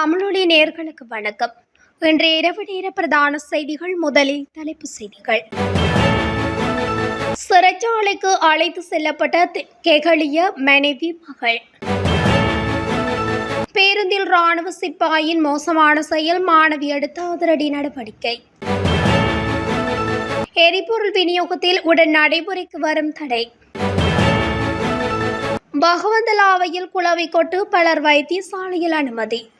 தமிழொலி நேர்களுக்கு வணக்கம். இன்றைய இரவு நேர பிரதான செய்திகள் முதலில் தலைப்புச் செய்திகள். சிறைச்சாலைக்கு அழைத்து செல்லப்பட்ட தி- கெகலிய மனைவி மகள். பேருந்தில் ராணுவ சிப்பாயின் மோசமான செயல் மாணவி எடுத்த அதிரடி நடவடிக்கை. எரிபொருள் விநியோகத்தில் உடன் நடைமுறைக்கு வரும் தடை. பகவந்தலாவையில் குளவிக்கொட்டு பலர் வைத்தியசாலையில் அனுமதி.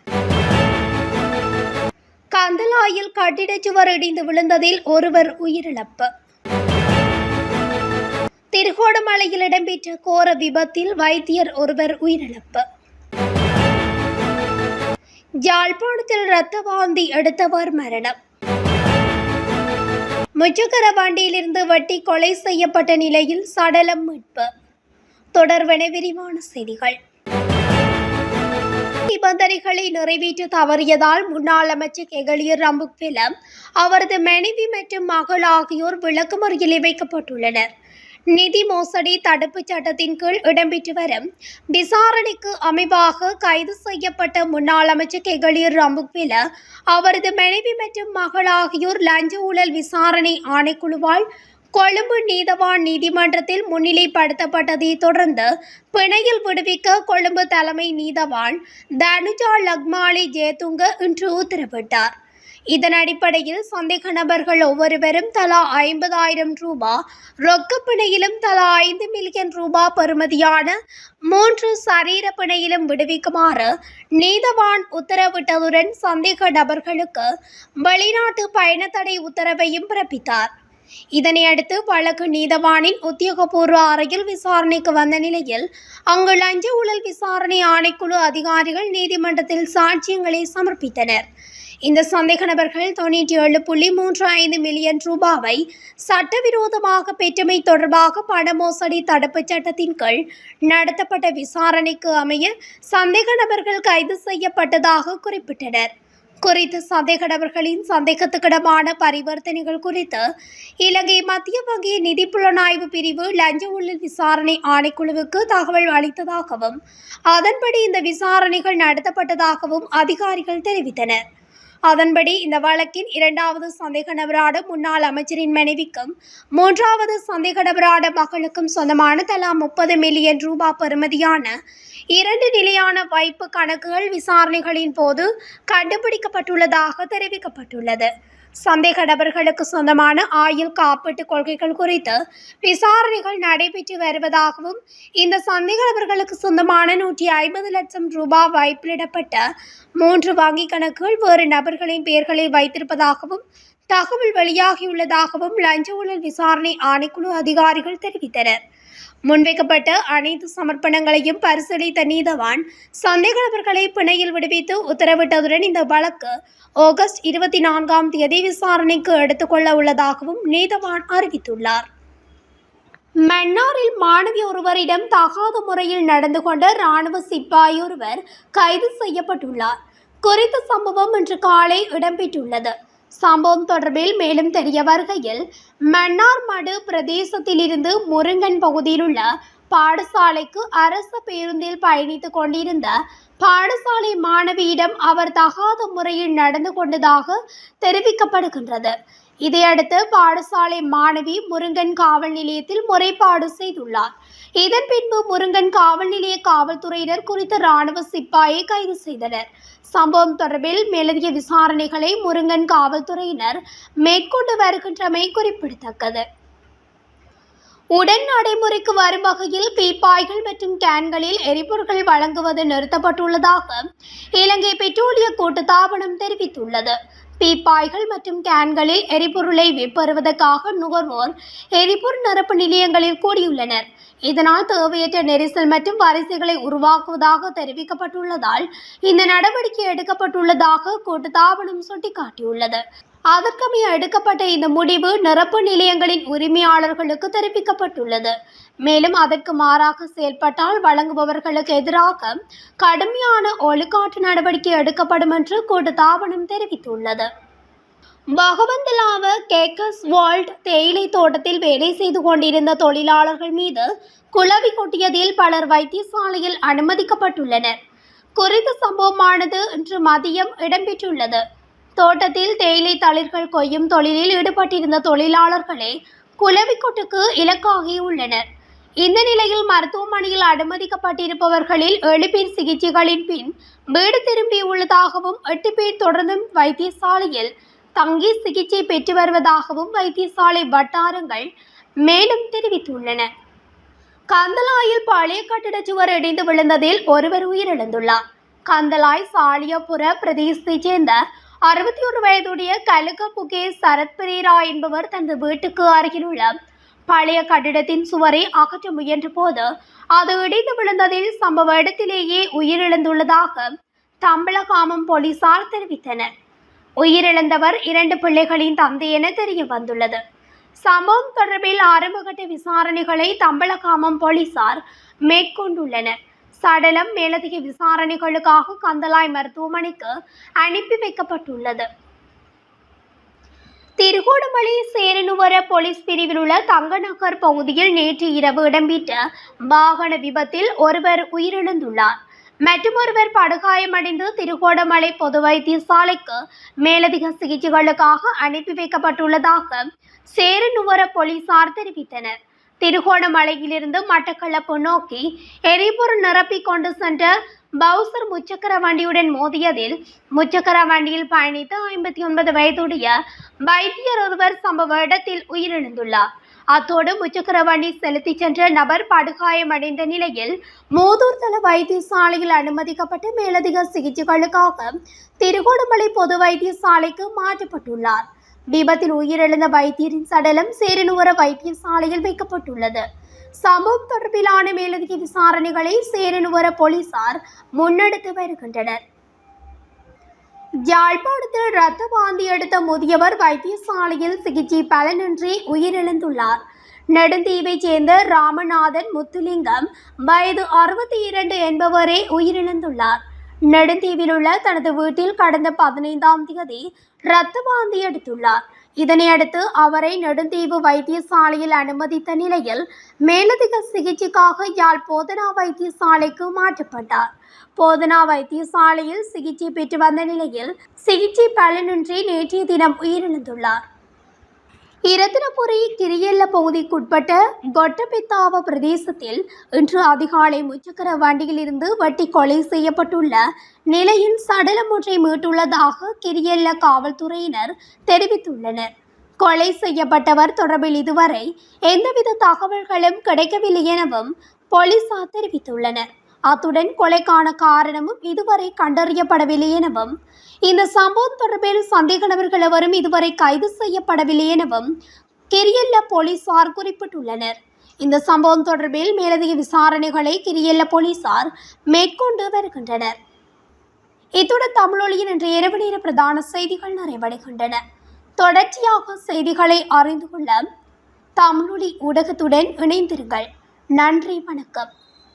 பந்தலாயில் கட்டிடச் சுவர் இடிந்து விழுந்ததில் ஒருவர் உயிரிழப்பு. திருகோணமலையில் இடம்பெற்ற கோர விபத்தில் வைத்தியர் ஒருவர் உயிரிழப்பு. யாழ்ப்பாணத்தில் இரத்த வாந்தி எடுத்தவர் மரணம். முச்சக்கர வண்டியிலிருந்து வெட்டி கொலை செய்யப்பட்ட நிலையில் சடலம் மீட்பு. தொடர்வென விரிவான செய்திகள். நிபந்தனைகளை நிறைவேற்ற தவறியதால் முன்னாள் அமைச்சர் கெகலியர் ரம்புக்வெலம் அவரது மனைவி மற்றும் மகள் ஆகியோர் விளக்குமறியலில் வைக்கப்பட்டுள்ளனர். நிதி மோசடி தடுப்புச் சட்டத்தின் கீழ் இடம்பெற்று வரும் விசாரணைக்கு அமைவாக கைது செய்யப்பட்ட முன்னாள் அமைச்சர் கெகலியர் ரம்புக்வெல அவரது மனைவி மற்றும் மகள் ஆகியோர் லஞ்ச ஊழல் விசாரணை ஆணைக்குழுவால் கொழும்பு நீதவான் நீதிமன்றத்தில் முன்னிலைப்படுத்தப்பட்டதை தொடர்ந்து பிணையில் விடுவிக்க கொழும்பு தலைமை நீதவான் தனுஜா லக்மாலி ஜேதுங்க இன்று உத்தரவிட்டார். இதன் அடிப்படையில் சந்தேக நபர்கள் ஒவ்வொருவரும் தலா ஐம்பதாயிரம் ரூபா ரொக்க பிணையிலும் தலா ஐந்து மில்லியன் ரூபா பெறுமதியான மூன்று சரீர பிணையிலும் விடுவிக்குமாறு நீதவான் உத்தரவிட்டதுடன் சந்தேக நபர்களுக்கு வெளிநாட்டு பயணத்தடை உத்தரவையும் பிறப்பித்தார். இதனையடுத்து வழக்கு நீதவானின் உத்தியோகபூர்வ அறையில் விசாரணைக்கு வந்த நிலையில் அங்கு லஞ்ச ஊழல் விசாரணை ஆணைக்குழு அதிகாரிகள் நீதிமன்றத்தில் சாட்சியங்களை சமர்ப்பித்தனர். இந்த சந்தேக நபர்கள் தொண்ணூற்றி ஏழு புள்ளி மூன்று ஐந்து மில்லியன் ரூபாவை சட்டவிரோதமாக பெற்றமை தொடர்பாக பண மோசடி தடுப்புச் சட்டத்தின் கீழ் நடத்தப்பட்ட விசாரணைக்கு அமைய சந்தேக நபர்கள் கைது செய்யப்பட்டதாக குறிப்பிட்டனர். குறித்த சந்தேகடவர்களின் சந்தேகத்துக்கிடமான பரிவர்த்தனைகள் குறித்து இலங்கை மத்திய வங்கி நிதி புலனாய்வு பிரிவு லஞ்ச ஊழல் விசாரணை ஆணைக்குழுவுக்கு தகவல் அளித்ததாகவும் அதன்படி இந்த விசாரணைகள் நடத்தப்பட்டதாகவும் அதிகாரிகள் தெரிவித்தனர். அதன்படி இந்த வழக்கின் இரண்டாவது சந்தேக நபரான முன்னாள் அமைச்சரின் மனைவிக்கும் மூன்றாவது சந்தேக நபரான மகளுக்கும் சொந்தமான தலா முப்பது மில்லியன் ரூபாய் பெறுமதியான இரண்டு நிலையான வைப்பு கணக்குகள் விசாரணைகளின் போது கண்டுபிடிக்கப்பட்டுள்ளதாக தெரிவிக்கப்பட்டுள்ளது. சந்தேக நபர்களுக்கு சொந்தமான ஆயுள் காப்பீட்டு கொள்கைகள் குறித்து விசாரணைகள் நடைபெற்று வருவதாகவும் இந்த சந்தேக நபர்களுக்கு சொந்தமான நூற்றி ஐம்பது லட்சம் ரூபாய் வைப்பிலிடப்பட்ட மூன்று வங்கிக் கணக்குகள் வேறு நபர்களின் பெயர்களை வைத்திருப்பதாகவும் தகவல் வெளியாகியுள்ளதாகவும் லஞ்ச ஊழல் விசாரணை ஆணைக்குழு அதிகாரிகள் தெரிவித்தனர். முன்வைக்கப்பட்ட அனைத்து சமர்ப்பணங்களையும் பரிசீலித்த நீதவான் சந்தேக நபர்களை பிணையில் விடுவித்து உத்தரவிட்டதுடன் இந்த வழக்கு ஆகஸ்ட் இருபத்தி நான்காம் தேதி விசாரணைக்கு எடுத்துக்கொள்ள உள்ளதாகவும் நீதவான் அறிவித்துள்ளார். மன்னாரில் மாணவி ஒருவரிடம் தகாத முறையில் நடந்து கொண்ட இராணுவ சிப்பாய் ஒருவர் கைது செய்யப்பட்டுள்ளார். குறித்த சம்பவம் இன்று காலை இடம்பெற்றுள்ளது. சம்பவம் தொடர்பில் மேலும் தெரிய வருகையில் மன்னார்மடு பிரதேசத்திலிருந்து முருங்கன் பகுதியில் உள்ள பாடசாலைக்கு அரசு பேருந்தில் பயணித்துக் கொண்டிருந்த பாடசாலை மாணவியிடம் அவர் தகாத முறையில் நடந்து கொண்டதாக தெரிவிக்கப்படுகின்றது. இதையடுத்து பாடசாலை மாணவி முருங்கன் காவல் நிலையத்தில் முறைப்பாடு செய்துள்ளார். இதன் பின்பு முருங்கன் காவல் நிலைய காவல்துறையினர் குறித்த ராணுவ சிப்பாயை கைது செய்தனர். சம்பவம் தொடர்பில் மேலதிக விசாரணைகளை முருங்கன் காவல்துறையினர் மேற்கொண்டு வருகின்றமை குறிப்பிடத்தக்கது. உடன் நடைமுறைக்கு வரும் வகையில் பீப்பாய்கள் மற்றும் கேன்களில் எரிபொருட்கள் வழங்குவது நிறுத்தப்பட்டுள்ளதாக இலங்கை பெட்ரோலிய கூட்டுத்தாபனம் தெரிவித்துள்ளது. பீப்பாய்கள் மற்றும் கேன்களில் எரிபொருளை பெறுவதற்காக நுகர்வோர் எரிபொருள் நிரப்பு நிலையங்களில் கூடியுள்ளனர். இதனால் தேவையற்ற நெரிசல் மற்றும் வரிசைகளை உருவாக்குவதாக தெரிவிக்கப்பட்டுள்ளதால் இந்த நடவடிக்கை எடுக்கப்பட்டுள்ளதாக கூட்டுத்தாபனம் சுட்டிக்காட்டியுள்ளது. அதற்கமைய எடுக்கப்பட்ட இந்த முடிவு நிரப்பு நிலையங்களின் உரிமையாளர்களுக்கு தெரிவிக்கப்பட்டுள்ளது. மேலும் அதற்கு மாறாக செயல்பட்டால் வழங்குபவர்களுக்கு எதிராக கடுமையான ஒழுக்காற்று நடவடிக்கை எடுக்கப்படும் என்று கூட்டுத்தாபனம் தெரிவித்துள்ளது. பகவந்தலாவ கேக்கஸ் வால்ட் தேயிலை தோட்டத்தில் வேலை செய்து கொண்டிருந்த தொழிலாளர்கள் மீது குளவி கொட்டியதில் பலர் வைத்தியசாலையில் அனுமதிக்கப்பட்டுள்ளனர். குறித்த சம்பவமானது இன்று மதியம் இடம்பெற்றுள்ளது. தோட்டத்தில் தேயிலை தளிர்கள் கொய்யும் தொழிலில் ஈடுபட்டிருந்த தொழிலாளர்களே குலவிக்கொட்டுக்கு இலக்காகியுள்ளனர் இந்த நிலையில் மருத்துவமனையில் அனுமதிக்கப்பட்டிருப்பவர்களில் ஏழு பேர் சிகிச்சைகளின் பின் வீடு திரும்பியுள்ளதாகவும் எட்டு பேர் தொடர்ந்தும் வைத்தியசாலையில் தங்கி சிகிச்சை பெற்று வருவதாகவும் வைத்தியசாலை வட்டாரங்கள் மேலும் தெரிவித்துள்ளன. கந்தலாயில் பழைய கட்டிட சுவர் இடிந்து விழுந்ததில் ஒருவர் உயிரிழந்துள்ளார். கந்தலாய் சாலியபுர பிரதேசத்தைச் சேர்ந்த அறுபத்தி ஒரு வயதுடைய கலுக புகே சரத் பிரேரா என்பவர் தனது வீட்டுக்கு அருகிலுள்ள பழைய கட்டிடத்தின் சுவரை அகற்ற முயன்ற போது அது இடிந்து விழுந்ததில் சம்பவ இடத்திலேயே உயிரிழந்துள்ளதாக தம்பளகாமம் போலீசார் தெரிவித்தனர். உயிரிழந்தவர் இரண்டு பிள்ளைகளின் தந்தை என தெரிய வந்துள்ளது. சம்பவம் தொடர்பில் ஆரம்பகட்ட விசாரணைகளை தம்பளகாமம் போலீசார் மேற்கொண்டுள்ளனர். சடலம் மேலதிக விசாரணைகளுக்காக கந்தலாய் மருத்துவமனைக்கு அனுப்பி வைக்கப்பட்டுள்ளது. திருகோணமலை சேரனுவர போலீஸ் பிரிவில் உள்ள தங்கநகர் பகுதியில் நேற்று இரவு இடம்பெற்ற வாகன விபத்தில் ஒருவர் உயிரிழந்துள்ளார். மற்றொருவர் படுகாயமடைந்து திருகோணமலை பொது வைத்தியசாலைக்கு மேலதிக சிகிச்சைகளுக்காக அனுப்பி வைக்கப்பட்டுள்ளதாக சேரனுவர போலீசார் தெரிவித்தனர். திருகோணமலையிலிருந்து மட்டக்களப்பு நோக்கி எரிபொருள் நிரப்பிக் கொண்டு சென்ற பவுசர் முச்சக்கர வண்டியுடன் மோதியதில் முச்சக்கர வண்டியில் பயணித்த ஐம்பத்தி ஒன்பது வயதுடைய வைத்தியர் ஒருவர் சம்பவ இடத்தில் உயிரிழந்துள்ளார். அத்தோடு முச்சக்கர வண்டி செலுத்திச் சென்ற நபர் படுகாயமடைந்த நிலையில் மூதூர் தள வைத்தியசாலையில் அனுமதிக்கப்பட்டு மேலதிக சிகிச்சைகளுக்காக திருகோணமலை பொது வைத்தியசாலைக்கு மாற்றப்பட்டுள்ளார். விபத்தில் உயிரிழந்த வைத்தியரின் சடலம் சேரனுவர வைத்தியசாலையில் வைக்கப்பட்டுள்ளது. சம்பவம் தொடர்பிலான மேலதிக விசாரணைகளை சேரனுவர போலீசார் முன்னெடுத்து வருகின்றனர். யாழ்ப்பாணத்தில் இரத்த வாந்தி எடுத்த முதியவர் வைத்தியசாலையில் சிகிச்சை பலனின்றி உயிரிழந்துள்ளார். நெடுந்தீவைச் சேர்ந்த ராமநாதன் முத்துலிங்கம் வயது அறுபத்தி இரண்டு என்பவரே உயிரிழந்துள்ளார். நெடுந்தீவில் உள்ள தனது வீட்டில் கடந்த பதினைந்தாம் தேதி இரத்த வாந்தி எடுத்துள்ளார். இதனையடுத்து அவரை நெடுந்தீவு வைத்தியசாலையில் அனுமதித்த நிலையில் மேலதிக சிகிச்சைக்காக யாழ் போதனா வைத்தியசாலைக்கு மாற்றப்பட்டார். போதனா வைத்தியசாலையில் சிகிச்சை பெற்று வந்த நிலையில் சிகிச்சை பலனின்றி நேற்றைய தினம் உயிரிழந்துள்ளார். இரத்தினபுரி கிரியல்ல பகுதிக்குட்பட்ட கொட்டபித்தாவ பிரதேசத்தில் இன்று அதிகாலை முச்சக்கர வண்டியிலிருந்து வெட்டி கொலை செய்யப்பட்டுள்ள நிலையில் சடலம் ஒன்றை மீட்டுள்ளதாக கிரியல்ல காவல்துறையினர் தெரிவித்துள்ளனர். கொலை செய்யப்பட்டவர் தொடர்பில் இதுவரை எந்தவித தகவல்களும் கிடைக்கவில்லை எனவும் போலீசார் தெரிவித்துள்ளனர். அத்துடன் கொலைக்கான காரணமும் இதுவரை கண்டறியப்படவில்லை எனவும் இந்த சம்பவம் தொடர்பில் சந்தேக நபர்கள் எவரும் இதுவரை கைது செய்யப்படவில்லை எனவும் கிரியல்ல போலீசார் குறிப்பிட்டுள்ளனர். இந்த சம்பவம் தொடர்பில் மேலதிக விசாரணைகளை கிரியல்ல போலீசார் மேற்கொண்டு வருகின்றனர். இத்துடன் தமிழொலியின் இன்று இரவு நேர பிரதான செய்திகள் நிறைவடைகின்றன. தொடர்ச்சியாக செய்திகளை அறிந்து கொள்ள தமிழொலி ஊடகத்துடன் இணைந்திருங்கள். நன்றி வணக்கம்.